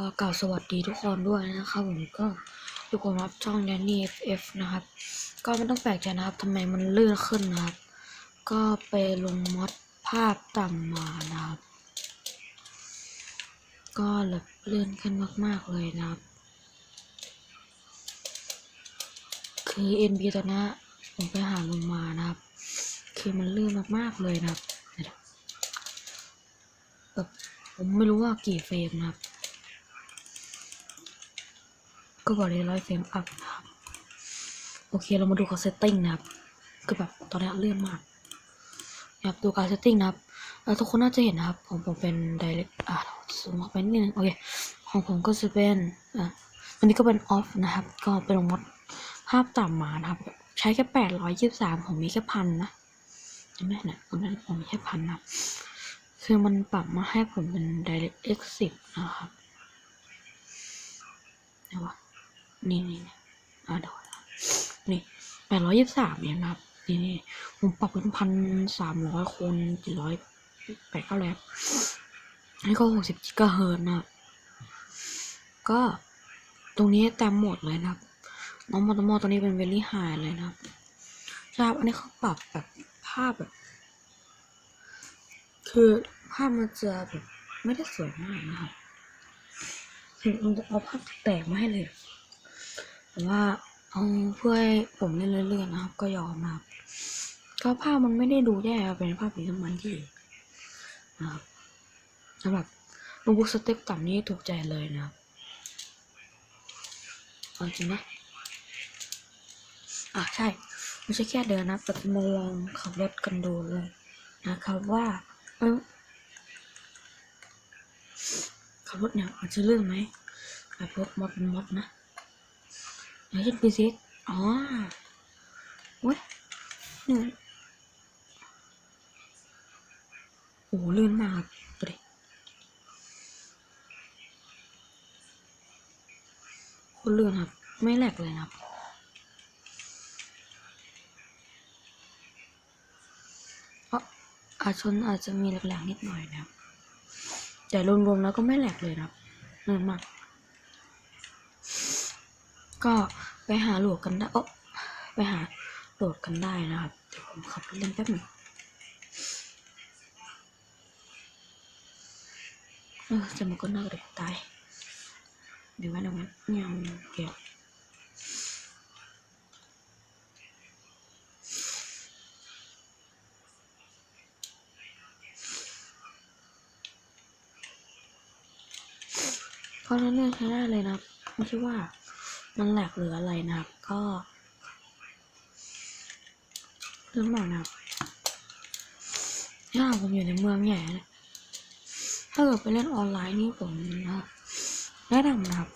ก็กล่าวสวัสดีทุกคนด้วยนะครับผมก็ทุกคนรับช่องแดนนี่ FF นะครับ ก็ไม่ต้องแปลกใจนะครับทำไมมันเลื่อนขึ้นนะครับ ก็ไปลงมอดภาพต่ำมานะครับ ก็แบบเลื่อนขึ้นมากๆเลยนะครับ คือ NB ตอนนี้ผมไปหาลงมานะครับ คือมันเลื่อนมากๆเลยนะครับแบบผมไม่รู้ว่ากี่เฟรมนะครับ ก็บอกเลยร้อยเฟรมอัพนะครับโอเคเรามาดูกับเซตติ้งนะครับคือแบบตอนนี้เลื่อนมากนะครับดูการเซตติ้งนะครับทุกคนน่าจะเห็นนะครับของผมเป็น direct อ่าสูงออกไปนิดนึงโอเคของผมก็จะเป็นอะอันนี้ก็เป็น off นะครับ ก็เป็นมดภาพต่ำมานะครับ ใช้แค่แปดร้อยยี่สิบสามผมมีแค่พันนะใช่ไหมเนี่ยตรงนั้นผมมีแค่พันนะคือมันปรับมาให้ผมเป็น direct x สิบนะครับไหนวะ นี่นี่นะอ่าเดี๋ยวนะนี่แปดร้อยยี่สิบสามเองนะครับนี่นี่ผมปรับเป็นพันสามร้อยคูณเจ็ดร้อยแปดเก้าแล้วอันนี้ก็หกสิบกิกะเฮิรตซ์นะก็ตรงนี้เต็มหมดเลยนะครับ น้องมอตโมตัวนี้เป็นเวลี่ไฮเลยนะครับใช่อันนี้เขาปรับแบบภาพแบบ คือภาพมันจะแบบไม่ได้สวยมากนะครับ คือมันจะเอาภาพแตกมาให้เลย แต่ว่าเอาเพื่อให้ผมเล่นเรื่อยๆนะครับ ก็ยอมนะครับก็ภาพมันไม่ได้ดูแย่ครับเป็นภาพสีน้ำมันที่นะครับสำหรับโน้ตบุ๊กสเต็ปต่ำนี้ถูกใจเลยนะครับเอาจริงนะอะใช่ไม่ใช่แค่เดินนะแต่มาลองขับรถกันดูเลยนะครับว่าเออขับรถเนี่ยมันจะเลื่อนไหมแบบรถมอดเป็นมอดนะ อย่างเช่นพีซิอ๋อเว้ยเนี่ยโอ้โหลื่นมากครับดูดิโคตรลื่นครับ ไม่แหลกเลยครับก็อาชนอาจจะมีแหลกๆนิดหน่อยนะครับ แต่รวมๆแล้วก็ไม่แหลกเลยครับเนินมาก ก็ไปหาโหลดกันได้เออไปหาโหลดกันได้นะครับ เดี๋ยวผมขับรถเล่นแป๊บหนึ่งเออจะมันก็น่าเด็กตาย เดี๋ยวไว้เดี๋ยวไว้ยังเดี๋ยวก็เรื่ยใช้ได้เลยนะไม่ใช่ว่า มันแหลกหรืออะไรนะครับ ก็เรื่องมากนะครับถ้าผมอยู่ในเมืองใหญ่นะถ้าเกิดไปเล่นออนไลน์นี่ผมนะแนะนำนะครับ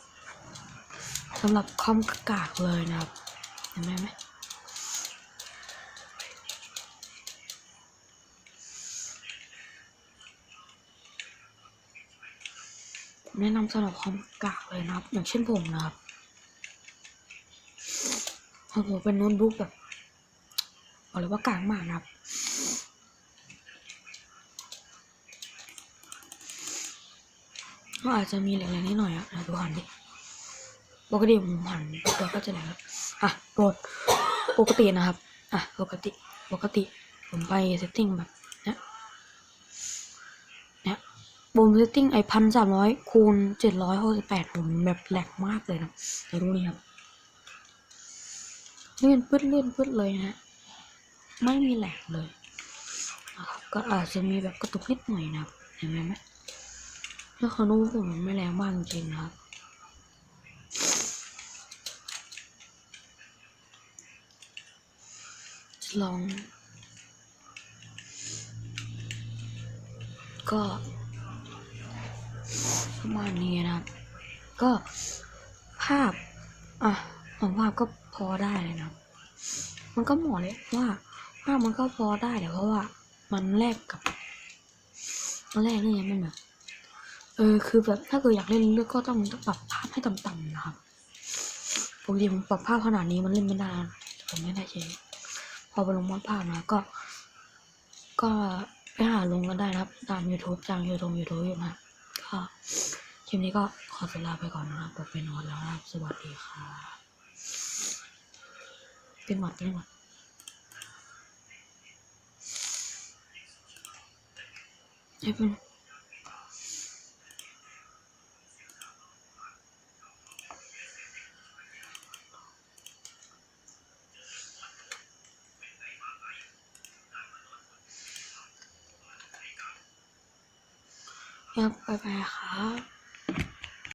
สำหรับคอมกากเลยนะครับเห็นไหมไหมผมแนะนำสำหรับคอมกากเลยนะครับ อย่างเช่นผมนะครับ ของผมเป็นโน้ตบุ๊กแบบบอกเลยว่ากลางมากนะครับ ก็อาจจะมีแหลกๆนิดหน่อยอะดูหันดิปกติผมหันตัวก็จะแหลกอะโปรดปกตินะครับ อะปกติปกติ ผมไปเซตติ้งแบบเนี้ยเนี้ยบนเซตติ้งไอพันสามร้อยคูณเจ็ดร้อยหกสิบแปดผมแบบแหลกมากเลยนะเดี๋ยวดูนี่ครับ เลื่อนปึ๊ดเลื่อนปึ๊ดเลยนะฮะไม่มีแหลกเลยนะครับก็อาจจะมีแบบกระตุกนิดหน่อยนะเห็นไหมไหมถ้าเขาดูผมมันไม่แรงมากจริงๆนะครับจะลอง ก็ประมาณนี้นะครับ ก็ภาพ อะของภาพก็พอได้เลยนะ มันก็เหมาะเลยว่าว่ามันก็พอได้แต่เพราะว่า มันแลกกับมันแลกเนี่มันแบบเออคือแบบถ้าเกิดอยากเล่นเลือกก็ต้องต้องปรับภาพให้ต่ำๆนะครับปกติผมปรับภาพขนาดนี้มันเล่นไม่ได้ผมไม่ได้ใช้พอไปลงมอดภาพนะก็ ก็ไปหาลงกันได้นะครับ ตาม YouTube จาง YouTube YouTube อยู่นะก็คลิปนี้ก็ขอตัลาไปก่อนนะครับไปนอนแล้วนะสวัสดีครับ เป็นหวัดเป็นหวัดไอ้เป็น要拜拜好。